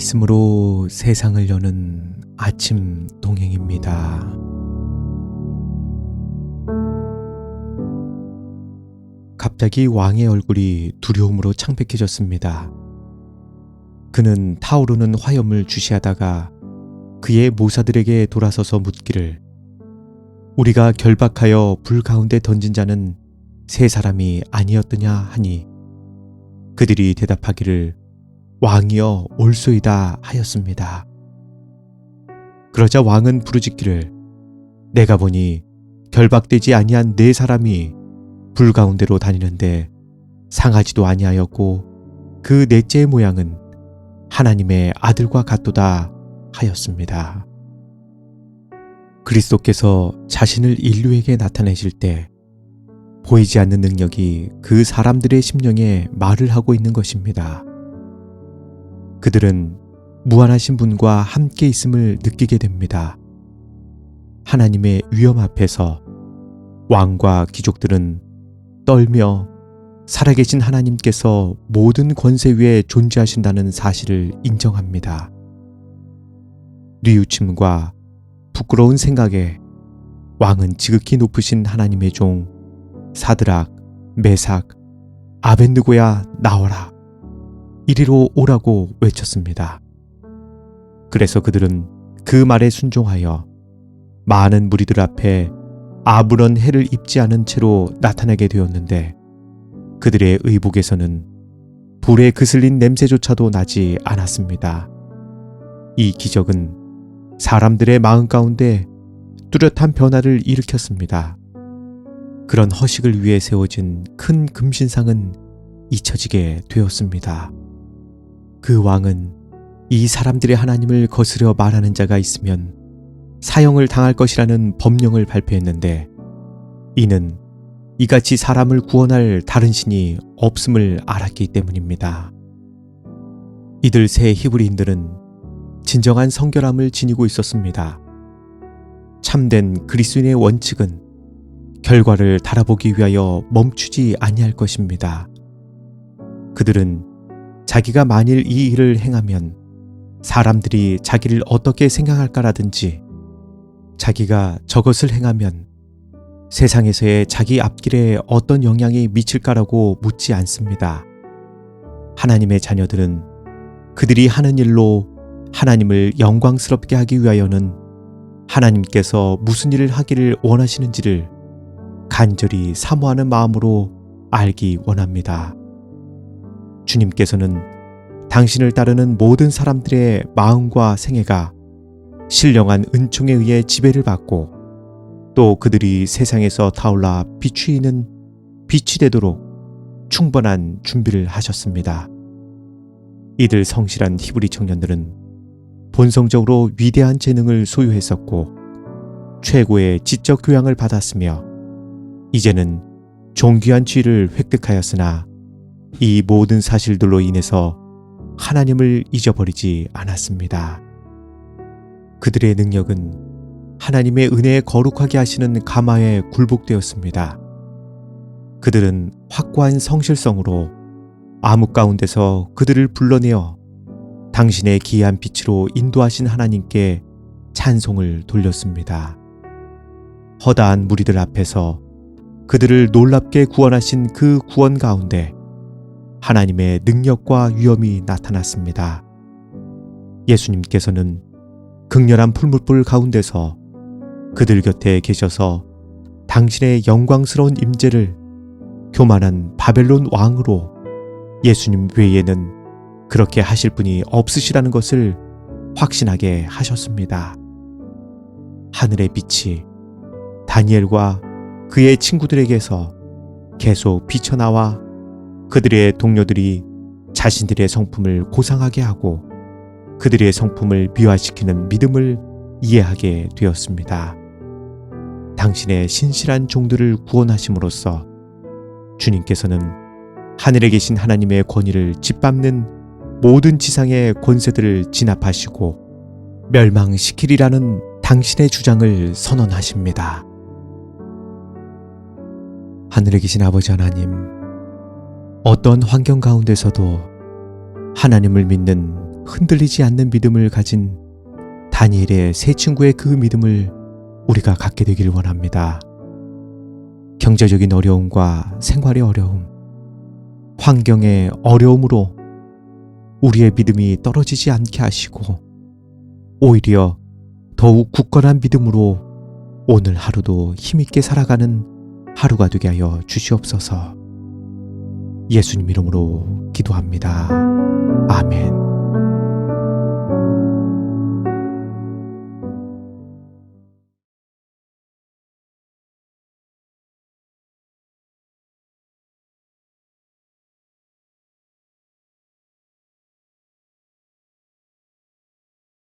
말씀으로 세상을 여는 아침 동행입니다. 갑자기 왕의 얼굴이 두려움으로 창백해졌습니다. 그는 타오르는 화염을 주시하다가 그의 모사들에게 돌아서서 묻기를 우리가 결박하여 불 가운데 던진 자는 세 사람이 아니었더냐 하니 그들이 대답하기를 왕이여 올소이다 하였습니다. 그러자 왕은 부르짖기를 내가 보니 결박되지 아니한 네 사람이 불 가운데로 다니는데 상하지도 아니하였고 그 넷째의 모양은 하나님의 아들과 같도다 하였습니다. 그리스도께서 자신을 인류에게 나타내실 때 보이지 않는 능력이 그 사람들의 심령에 말을 하고 있는 것입니다. 그들은 무한하신 분과 함께 있음을 느끼게 됩니다. 하나님의 위엄 앞에서 왕과 귀족들은 떨며 살아계신 하나님께서 모든 권세 위에 존재하신다는 사실을 인정합니다. 뉘우침과 부끄러운 생각에 왕은 지극히 높으신 하나님의 종 사드락, 메삭, 아벤느고야 나와라. 이리로 오라고 외쳤습니다. 그래서 그들은 그 말에 순종하여 많은 무리들 앞에 아무런 해를 입지 않은 채로 나타나게 되었는데 그들의 의복에서는 불에 그슬린 냄새조차도 나지 않았습니다. 이 기적은 사람들의 마음 가운데 뚜렷한 변화를 일으켰습니다. 그런 허식을 위해 세워진 큰 금신상은 잊혀지게 되었습니다. 그 왕은 이 사람들의 하나님을 거스려 말하는 자가 있으면 사형을 당할 것이라는 법령을 발표했는데 이는 이같이 사람을 구원할 다른 신이 없음을 알았기 때문입니다. 이들 세 히브리인들은 진정한 성결함을 지니고 있었습니다. 참된 그리스인의 원칙은 결과를 달아보기 위하여 멈추지 아니할 것입니다. 그들은 자기가 만일 이 일을 행하면 사람들이 자기를 어떻게 생각할까라든지 자기가 저것을 행하면 세상에서의 자기 앞길에 어떤 영향이 미칠까라고 묻지 않습니다. 하나님의 자녀들은 그들이 하는 일로 하나님을 영광스럽게 하기 위하여는 하나님께서 무슨 일을 하기를 원하시는지를 간절히 사모하는 마음으로 알기 원합니다. 주님께서는 당신을 따르는 모든 사람들의 마음과 생애가 신령한 은총에 의해 지배를 받고 또 그들이 세상에서 타올라 비추이는 빛이 되도록 충분한 준비를 하셨습니다. 이들 성실한 히브리 청년들은 본성적으로 위대한 재능을 소유했었고 최고의 지적 교양을 받았으며 이제는 존귀한 지위를 획득하였으나 이 모든 사실들로 인해서 하나님을 잊어버리지 않았습니다. 그들의 능력은 하나님의 은혜에 거룩하게 하시는 가마에 굴복되었습니다. 그들은 확고한 성실성으로 암흑 가운데서 그들을 불러내어 당신의 기이한 빛으로 인도하신 하나님께 찬송을 돌렸습니다. 허다한 무리들 앞에서 그들을 놀랍게 구원하신 그 구원 가운데 하나님의 능력과 위엄이 나타났습니다. 예수님께서는 극렬한 풀무불 가운데서 그들 곁에 계셔서 당신의 영광스러운 임재를 교만한 바벨론 왕으로 예수님 외에는 그렇게 하실 분이 없으시라는 것을 확신하게 하셨습니다. 하늘의 빛이 다니엘과 그의 친구들에게서 계속 비쳐나와 그들의 동료들이 자신들의 성품을 고상하게 하고 그들의 성품을 비화시키는 믿음을 이해하게 되었습니다. 당신의 신실한 종들을 구원하심으로써 주님께서는 하늘에 계신 하나님의 권위를 짓밟는 모든 지상의 권세들을 진압하시고 멸망시키리라는 당신의 주장을 선언하십니다. 하늘에 계신 아버지 하나님, 어떤 환경 가운데서도 하나님을 믿는 흔들리지 않는 믿음을 가진 다니엘의 세 친구의 그 믿음을 우리가 갖게 되길 원합니다. 경제적인 어려움과 생활의 어려움, 환경의 어려움으로 우리의 믿음이 떨어지지 않게 하시고 오히려 더욱 굳건한 믿음으로 오늘 하루도 힘있게 살아가는 하루가 되게 하여 주시옵소서. 예수님 이름으로 기도합니다. 아멘.